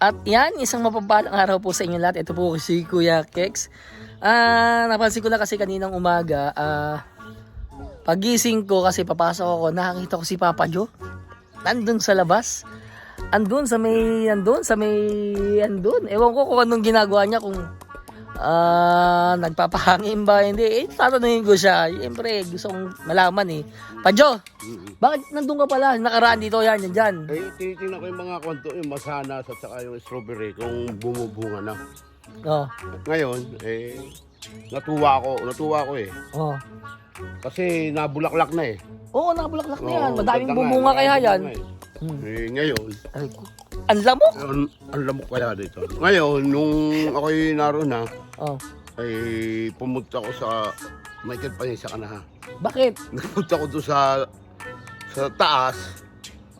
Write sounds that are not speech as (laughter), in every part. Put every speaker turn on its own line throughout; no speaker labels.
At yan, isang mapapalang araw po sa inyo lahat. Ito po si Kuya Kex. Ah, napansin ko lang kasi kaninang umaga, ah, pagising ko kasi papasok ako, nakakita ko si Papa Joe. Nandun sa labas. Andun sa may, andun sa may, andun. Ewan ko kung anong ginagawa niya, kung ah, nagpapahangin ba, hindi. Eh, tatanungin ko siya. Siyempre, gusto kong malaman eh. Pajo, bakit nandun ka pala? Nakaraan dito yan, yan dyan.
Eh, tinitingnan ko yung mga kwanto, yung masanas at saka yung strawberry kung bumubunga na.
Oh,
Ngayon, eh, natuwa ako, natuwa ako eh.
oh.
Kasi nabulaklak na eh.
Oo, nakabulaklak na yan.
Oo,
Madaming
ganda nga,
bumunga kaya
maraming
yan.
bunga eh.
Hmm.
Eh, ngayon,
ko. Ang lamok.
ang, ang lamok kaya dito. Ngayon, nung ako'y naroon na,
Oh.
ay pumunta ko sa, Michael Panisa ka na ha.
Bakit? (laughs)
Nagpunta ko doon sa, sa taas,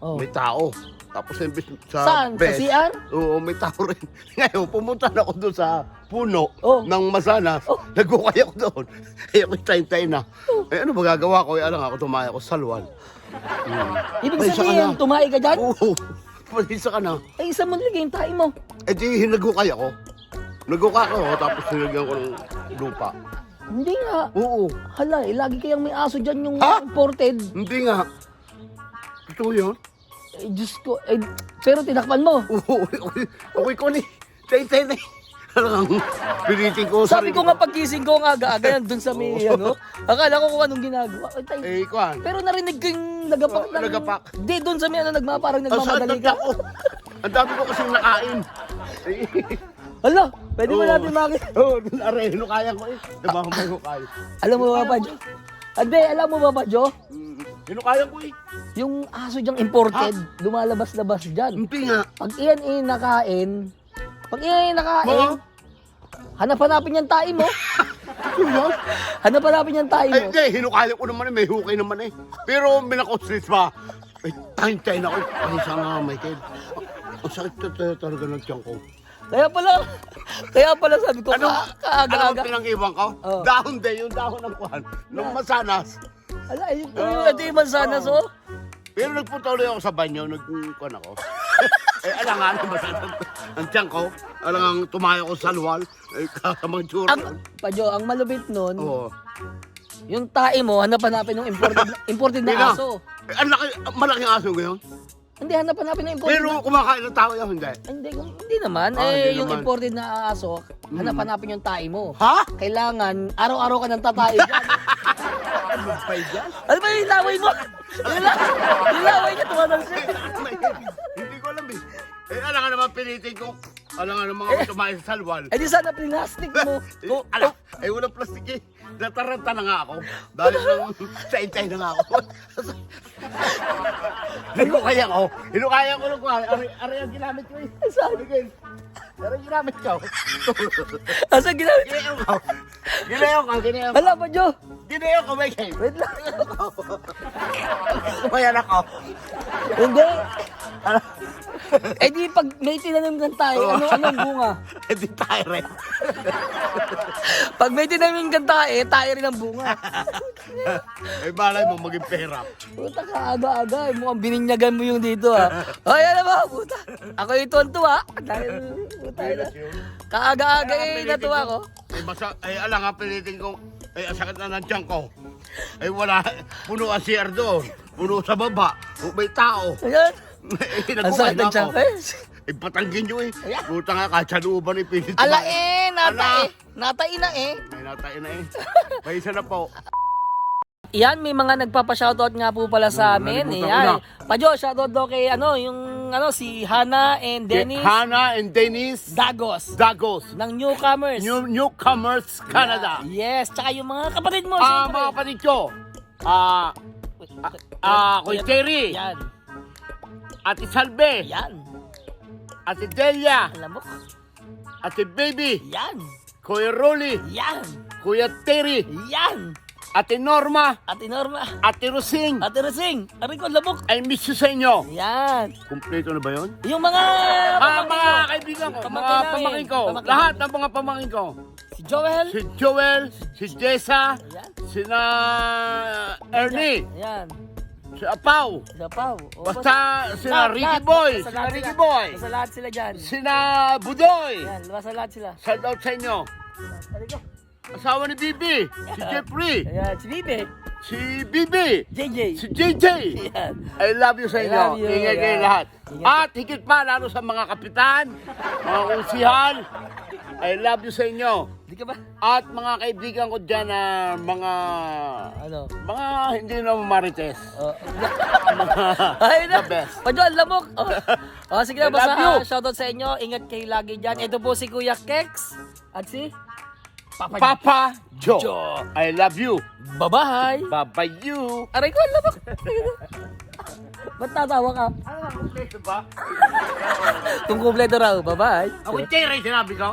Oh.
may tao. Tapos imbis sa
Saan? Sa
best,
CR?
Oo, may tao rin. (laughs) Ngayon, pumunta na ako doon sa puno
Oh.
ng Masanas.
Oh.
Nagkukay ako doon. (laughs) Eh, ako'y tayo-tayo na. Eh, ano magagawa ko? Eh, alam ako, tumaya ako sa salwan. Hmm.
Ibig
Ay, saka
sabihin,
na.
tumahi ka dyan?
Oo. Palisa ka na.
Ay, isa mo nilagay yung tayo mo.
Eh, di, nagkukay ako. Nagkukay ako, tapos nilagyan ko ng lupa.
Hindi nga.
Oo.
Hala, eh, lagi kayang may aso dyan yung
Ha?
imported.
Hindi nga. Totoo yun?
Eh, Diyos ko. Eh, pero tinakpan mo.
Oo. (laughs) Okay, okay ko ni. Tay-tay na. Alam pilitin ko
Sabi
sarili
ko nga pagkising ko nga aga-aga yan dun sa may (laughs) ano. Akala ko kung anong ginagawa. Ay, tay.
Eh, kwan.
Pero narinig ko yung nagapak
Oh, nagapak.
Di, dun sa may ano, nagma, parang
Ang
nagmamadali ka.
Ang dami ko kasing nakain. Eh, (laughs)
Hala, pwede ba natin makita? (laughs)
Oo, dun areno kaya ko eh. Diba may hukay?
Alam mo ba ba, Jo? Ande, alam mo ba ba, Jo?
Mm, Hinukaya ko eh.
Yung aso diyang imported, lumalabas-labas dyan.
Hindi nga.
Pag iyan ay nakain, pag iyan ay nakain,
Mo?
hanap-hanapin yung tayo mo. (laughs)
Ano?
Hanap-hanapin yung tayo
Ay,
mo.
hindi. Hinukaya ko naman eh. May hukay naman eh. Pero binakoslis pa. Ay, tayo-tayo na ako. Ay, sana Michael. Ang sakit na talaga ng tiyan ko.
Kaya pala, kaya pala sabi ko,
Ano?
ka,
Ano
kaaga-aga.
ang pinang-iwan ko?
Oh.
Dahon din. Yung dahon ng kuhan. Nung masanas.
Ala, ito
Oh.
yung ito yung mansanas, oh.
Pero nagpunta ulit ako sa banyo, nagkuhan ako. (laughs) eh, alam nga, ano ba ang tiyan ko? Alam nga, tumayo ko sa luwal. Eh, kasamang tsura.
Ang, Padyo, ang malupit nun,
Oo.
yung tae mo, hanap-hanapin ng imported, imported na
Hindi na.
aso.
Eh, ang laki, malaking aso ngayon.
Hindi, hanap-hanapin ng imported
Pero
na
kumakain ng tao yan, hindi.
Hindi, kung- hindi naman.
Ah,
eh,
hindi
yung
naman. Hmm.
imported na aso, hanap-hanapin yung tae mo.
Ha?
Kailangan, araw-araw ka ng tatae dyan. (laughs)
Ano ba
ano ba yung laway mo? Yung la- yung laway niya.
Hindi ko pilitin ko. Alam nga naman ako tumayo sa salwal.
Eh di sana plastic mo. (laughs)
Eh,
Kung-
ala, eh, walang plastic eh. Nataranta na nga ako. Dahil (laughs) nang saintay na nga ako. (laughs) Hinukaya ko. Hinukaya ko lang ko. Ari, ari ang ginamit ko eh.
Saan?
Miguel, Ari ang ginamit ko.
Asa ginamit?
Ginayaw ko. Ginayaw ko. Ginayaw ko.
Hala pa, Jo.
Ginayaw ko, Michael.
Wait lang.
Kumayan ako.
Hindi. Eh di pag may tinanim ng tayo, ano anong bunga? (laughs)
Hindi tayo rin. (laughs)
Pag may tinanim ng tayo, tayo rin ang bunga. (laughs)
Eh, malay mo maging pera.
Puta ka, aga-aga. Eh, mukhang bininyagan mo yung dito, ha. O, yan na ba, puta. Ako yung tuwan-tuwa. Dahil, puta, na. Kaaga-aga eh, natuwa ko.
Eh, basta, ay, alang nga pilitin ko. Ay, ang sakit na ng tiyan ko. Ay, wala. Puno ang CR doon. Puno sa baba. Oh, May tao.
Ayan. (laughs)
Eh,
Ang
na
ng eh.
Eh, patanggin nyo eh.
Ayan.
Puta nga, looban eh, pilit.
Ala eh, nata
Ala.
eh. Natai na eh.
May natay na eh. May isa na po.
Yan, may mga nagpapa-shoutout nga po pala sa
Hmm,
amin. Yan. Pajo, shoutout daw kay ano, yung ano, si Hana and Dennis
Hannah and Dennis
Dagos
Dagos.
ng Newcomers.
New, newcomers, Canada.
Yes, tsaka yung mga kapatid mo,
Ah, mga kapatid ko. Ah, ah, Kuya Terry.
Yan.
Ate Salve.
Yan.
Ate Delia.
Alam mo?
Ate Baby.
Yan.
Kuya Rolly.
Yan.
Kuya Terry.
Yan.
Ate Norma.
Ate Norma.
Ate Rosing.
Ate Rosing. Aray ko, labok.
I miss you sa inyo.
Yan.
Kumpleto na ba yun?
Yung mga...
Ah, mga
ko.
kaibigan ko,
Pamangkin
mga
namin.
pamangkin ko,
Pamangkin.
lahat ng mga pamangkin ko.
Si Joel.
Si Joel, si Jessa,
Yan.
si na Ernie,
Yan.
Si Apaw.
Isa pa. O,
Basta sina
lahat,
Ricky
lahat.
Boy,
Basta
sina
lahat
Ricky
sila.
Boy,
Basta lahat sila dyan.
sina Budoy.
Yan, basta lahat sila.
Shout out sa inyo.
Halika.
Asawa ni Bibi, si Jeffrey,
Ayan, si Bibi.
si Bibi,
JJ.
si JJ.
Yan.
I love you sa
I
inyo.
love you.
Ingay kayo
Yeah.
lahat.
Ingat.
At higit pa, lalo sa mga kapitan, mga usihan, I love you sa inyo.
Di ka ba?
At mga kaibigan ko dyan na mga,
Ano?
mga hindi na marites.
Oh. Ay na.
The best.
Padyo, ang lamok. Oh. oh, sige na,
I
basta
love you.
ah, shoutout sa inyo. Ingat kayo lagi dyan. Ito po si Kuya Kex. At si Papa.
Papa Joe.
Joe.
I love you.
Bye-bye.
Bye-bye you.
Aray ko, ang lamok. Ba't tatawa ka?
Ano ba? (laughs)
Kung kumpleto raw. Bye-bye.
Ako yung sinabi ko.